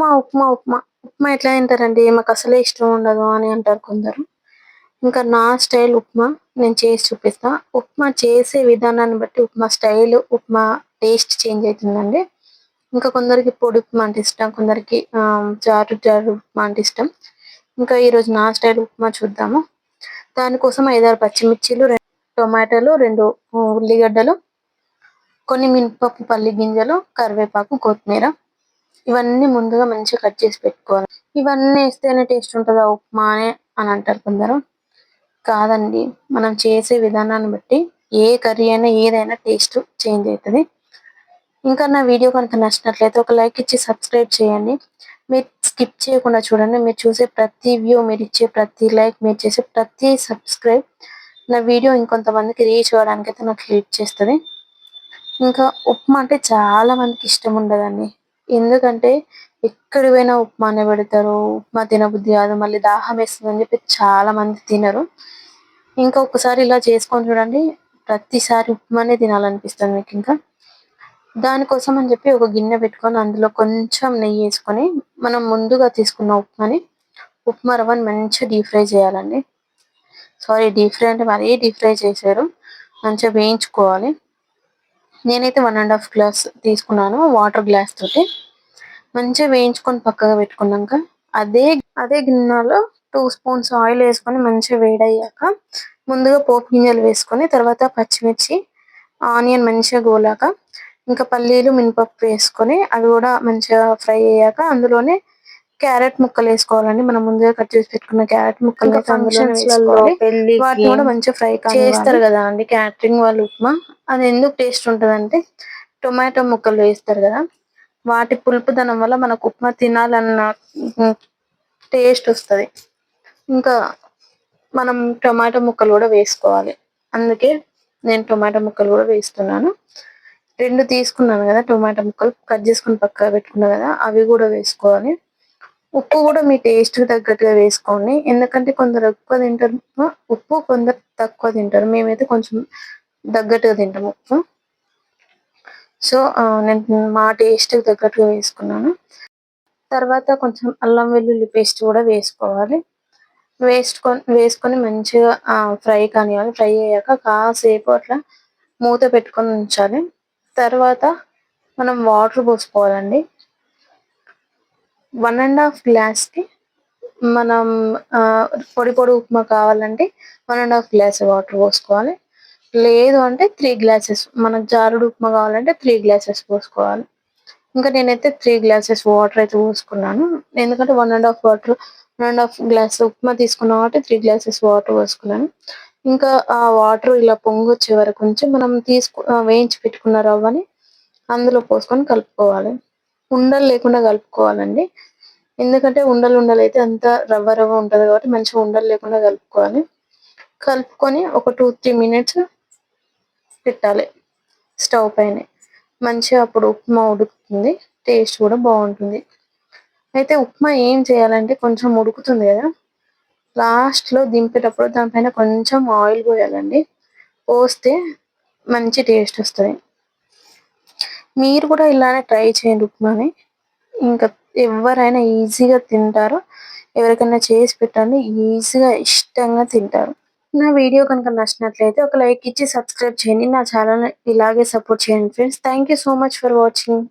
ఉప్మా ఉప్మా ఉప్మా. ఉప్మా ఎట్లా తింటారండి? మాకు అసలే ఇష్టం ఉండదు అని అంటారు కొందరు. ఇంకా నా స్టైల్ ఉప్మా. నేను చేసి చూపిస్తా. ఉప్మా చేసే విధానాన్ని బట్టి upma style upma taste change అవుతుందండి. ఇంకా కొందరికి పొడి ఉప్మా అంటే ఇష్టం. కొందరికి జారు జారు ఉప్మా అంటే ఇష్టం. ఇంకా ఈ రోజు నా స్టైల్ ఉప్మా చూద్దాము. దానికోసం ఐదారు పచ్చిమిర్చిలు రెండు టొమాటోలు రెండు ఉల్లిగడ్డలు కొన్ని మినపప్పు పల్లి గింజలు కరివేపాకు కొత్తిమీర. ఇవన్నీ ముందుగా మంచిగా కట్ చేసి పెట్టుకోవాలి. ఇవన్నీ వేస్తేనే టేస్ట్ ఉంటుందా. ఉప్మా అని అంటారు కొందరు. కాదండి మనం చేసే విధానాన్ని బట్టి ఏ కర్రీ అయినా ఏదైనా టేస్ట్ చేంజ్ అవుతుంది. ఇంకా నా వీడియో కనుక నచ్చినట్లయితే ఒక లైక్ ఇచ్చి సబ్స్క్రైబ్ చేయండి. మీరు స్కిప్ చేయకుండా చూడండి. మీరు చూసే ప్రతి వ్యూ మీరు ఇచ్చే ప్రతి లైక్ మీరు చేసే ప్రతి సబ్స్క్రైబ్ నా వీడియో ఇంకొంతమందికి రీచ్ అవ్వడానికి అయితే నాకు హెల్ప్ చేస్తుంది. ఇంకా ఉప్మా అంటే చాలా మందికి ఇష్టం ఉండదండి. ఎందుకంటే ఎక్కడి పోయినా ఉప్మానే పెడతారు ఉప్మా తినబుద్ధి కాదు మళ్ళీ దాహం వేస్తుంది అని చెప్పి చాలా మంది తినరు. ఇంకా ఒకసారి ఇలా చేసుకొని చూడండి ప్రతిసారి ఉప్మానే తినాలనిపిస్తుంది మీకు ఇంకా. దానికోసం అని చెప్పి ఒక గిన్నె పెట్టుకొని అందులో కొంచెం నెయ్యి వేసుకొని మనం ముందుగా తీసుకున్న ఉప్మాని ఉప్మా రవ్వని మంచిగా డీప్ ఫ్రై చేయాలండి. సారీ డీప్ ఫ్రై అంటే మరీ డీప్ ఫ్రై చేశారు మంచిగా వేయించుకోవాలి. నేనైతే వన్ అండ్ హాఫ్ గ్లాస్ తీసుకున్నాను వాటర్ గ్లాస్ తోటి. మంచిగా వేయించుకొని పక్కగా పెట్టుకున్నాక అదే అదే గిన్నెలో టూ స్పూన్స్ ఆయిల్ వేసుకొని మంచిగా వేడయ్యాక ముందుగా పోపు గింజలు వేసుకొని తర్వాత పచ్చిమిర్చి ఆనియన్ మంచిగా గోలాక ఇంకా పల్లీలు మినపప్పు వేసుకొని అవి కూడా మంచిగా ఫ్రై అయ్యాక అందులోనే క్యారెట్ ముక్కలు వేసుకోవాలండి. మనం ముందుగా కట్ చేసి పెట్టుకున్న క్యారెట్ ముక్కలు వాటిని కూడా మంచిగా ఫ్రై చేస్తారు కదా అండి క్యాటరింగ్ వాళ్ళు ఉప్మా? అది ఎందుకు టేస్ట్ ఉంటదంటే టొమాటో ముక్కలు వేస్తారు కదా వాటి పులుపుదనం వల్ల మనకు ఉప్మా తినాలన్న టేస్ట్ వస్తది. ఇంకా మనం టొమాటో ముక్కలు కూడా వేసుకోవాలి. అందుకే నేను టొమాటో ముక్కలు కూడా వేస్తున్నాను. రెండు తీసుకున్నాను కదా టొమాటో ముక్కలు కట్ చేసుకుని పక్కన పెట్టుకున్నాను కదా అవి కూడా వేసుకోవాలి. ఉప్పు కూడా మీ టేస్ట్కి తగ్గట్టుగా వేసుకోండి. ఎందుకంటే కొందరు ఎక్కువ తింటారు ఉప్పు కొందరు తక్కువ తింటారు. మేమైతే కొంచెం తగ్గట్టుగా తింటాము. ఉప్పు సో నేను మా టేస్ట్కి తగ్గట్టుగా వేసుకున్నాను. తర్వాత కొంచెం అల్లం వెల్లుల్లి పేస్ట్ కూడా వేసుకోవాలి. వేసుకొని వేసుకొని మంచిగా ఫ్రై కానివ్వాలి ఫ్రై అయ్యాక కాసేపు అట్లా మూత పెట్టుకొని ఉంచాలి. తర్వాత మనం వాటర్ పోసుకోవాలండి. వన్ అండ్ హాఫ్ గ్లాస్కి మనం పొడి పొడి ఉప్మా కావాలంటే one and half glass water పోసుకోవాలి. లేదు అంటే త్రీ గ్లాసెస్ మనకు జారుడు ఉప్మా కావాలంటే త్రీ గ్లాసెస్ పోసుకోవాలి. ఇంకా నేనైతే త్రీ గ్లాసెస్ వాటర్ అయితే పోసుకున్నాను. ఎందుకంటే one and half water one and half glass upma తీసుకున్నాం కాబట్టి త్రీ గ్లాసెస్ వాటర్ పోసుకున్నాను. ఇంకా ఆ వాటర్ ఇలా పొంగి వచ్చే వరకు నుంచి మనం తీసుకు వేయించి పెట్టుకున్న రవ్వని అందులో పోసుకొని కలుపుకోవాలి. ఉండలు లేకుండా కలుపుకోవాలండి. ఎందుకంటే ఉండలు ఉండలు అయితే అంత రవ్వ రవ్వ ఉంటుంది కాబట్టి మంచిగా ఉండలు లేకుండా కలుపుకోవాలి. కలుపుకొని ఒక టూ త్రీ మినిట్స్ పెట్టాలి. స్టవ్ పైన. మంచిగా అప్పుడు ఉప్మా ఉడుకుతుంది. టేస్ట్ కూడా బాగుంటుంది. అయితే ఉప్మా ఏం చేయాలంటే కొంచెం ఉడుకుతుంది కదా. లాస్ట్లో దింపేటప్పుడు దానిపైన కొంచెం ఆయిల్ పోయాలండి. పోస్తే మంచి టేస్ట్ వస్తుంది. మీరు కూడా ఇలానే ట్రై చేయండి ఉప్మాని. ఇంకా ఎవరైనా ఈజీగా తింటారు ఎవరికైనా చేసి పెట్టండి ఈజీగా ఇష్టంగా తింటారు. నా వీడియో కనుక నచ్చినట్లయితే ఒక లైక్ ఇచ్చి సబ్స్క్రైబ్ చేయండి. నా ఛానల్ ఇలాగే సపోర్ట్ చేయండి friends. Thank so much for watching.